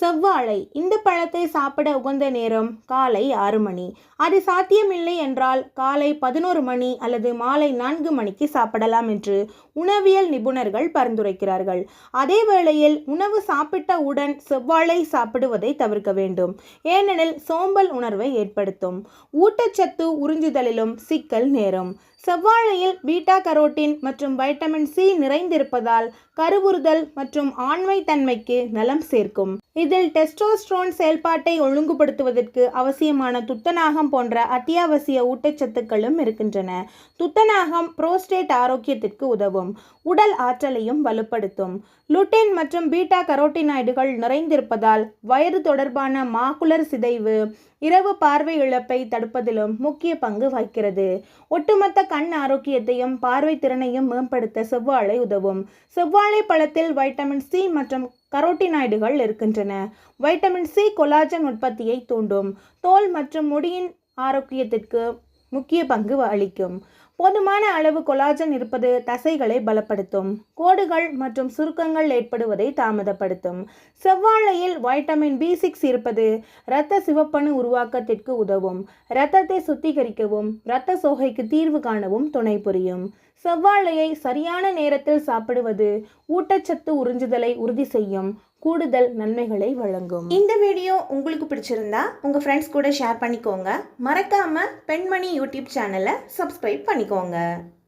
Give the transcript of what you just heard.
செவ்வாழை இந்த பழத்தை சாப்பிட உகந்த நேரம் காலை ஆறு மணி. அது சாத்தியமில்லை என்றால் காலை பதினோரு மணி அல்லது மாலை நான்கு மணிக்கு சாப்பிடலாம் என்று உணவியல் நிபுணர்கள் பரிந்துரைக்கிறார்கள். அதே வேளையில் உணவு சாப்பிட்ட உடன் செவ்வாழை சாப்பிடுவதை தவிர்க்க வேண்டும். ஏனெனில் சோம்பல் உணர்வை ஏற்படுத்தும். ஊட்டச்சத்து உறிஞ்சுதலிலும் சிக்கல் நேரும். செவ்வாழையில் பீட்டா கரோட்டின் மற்றும் வைட்டமின் சி நிறைந்திருப்பதால் கருவுறுதல் மற்றும் ஆண்மை தன்மைக்கு நலம் சேர்க்கும். இதில் டெஸ்டோஸ்ட்ரோன் செயல்பாட்டை ஒழுங்குபடுத்துவதற்கு அவசியமான துத்தநாகம் போன்ற அத்தியாவசிய ஊட்டச்சத்துக்களும் இருக்கின்றன. துத்தநாகம் புரோஸ்டேட் ஆரோக்கியத்திற்கு உதவும் உடல் ஆற்றலையும் வலுப்படுத்தும். லுட்டின் மற்றும் பீட்டா கரோட்டினாய்டுகள் நிறைந்திருப்பதால் வயது தொடர்பான மாக்குலர் சிதைவு இரவு பார்வை இழப்பை தடுப்பதிலும் முக்கிய பங்கு வகிக்கிறது. ஒட்டுமொத்த கண் ஆரோக்கியத்தையும் பார்வை திறனையும் மேம்படுத்த செவ்வாழை உதவும். செவ்வாழை பழத்தில் வைட்டமின் சி மற்றும் கரோட்டினாய்டுகள் இருக்கின்றன. வைட்டமின் சி கொலாஜன் உற்பத்தியை தூண்டும். தோல் மற்றும் முடியின் ஆரோக்கியத்திற்கு முக்கிய பங்கு அளிக்கும் போதுமான அளவு கொலாஜன் இருப்பது தசைகளை பலப்படுத்தும். கோடுகள் மற்றும் சுருக்கங்கள் ஏற்படுவதை தாமதப்படுத்தும். செவ்வாழையில் வைட்டமின் பி சிக்ஸ் இருப்பது இரத்த சிவப்பணு உருவாக்கத்திற்கு உதவும். இரத்தத்தை சுத்திகரிக்கவும் இரத்த சோகைக்கு தீர்வு காணவும் துணை புரியும். செவ்வாழையை சரியான நேரத்தில் சாப்பிடுவது ஊட்டச்சத்து உறிஞ்சுதலை உறுதி செய்யும் கூடுதல் நன்மைகளை வழங்கும். இந்த வீடியோ உங்களுக்கு பிடிச்சிருந்தா உங்கள் ஃப்ரெண்ட்ஸ் கூட ஷேர் பண்ணிக்கோங்க. மறக்காமல் பெண்மணி யூடியூப் சேனலை சப்ஸ்கிரைப் பண்ணிக்கோங்க.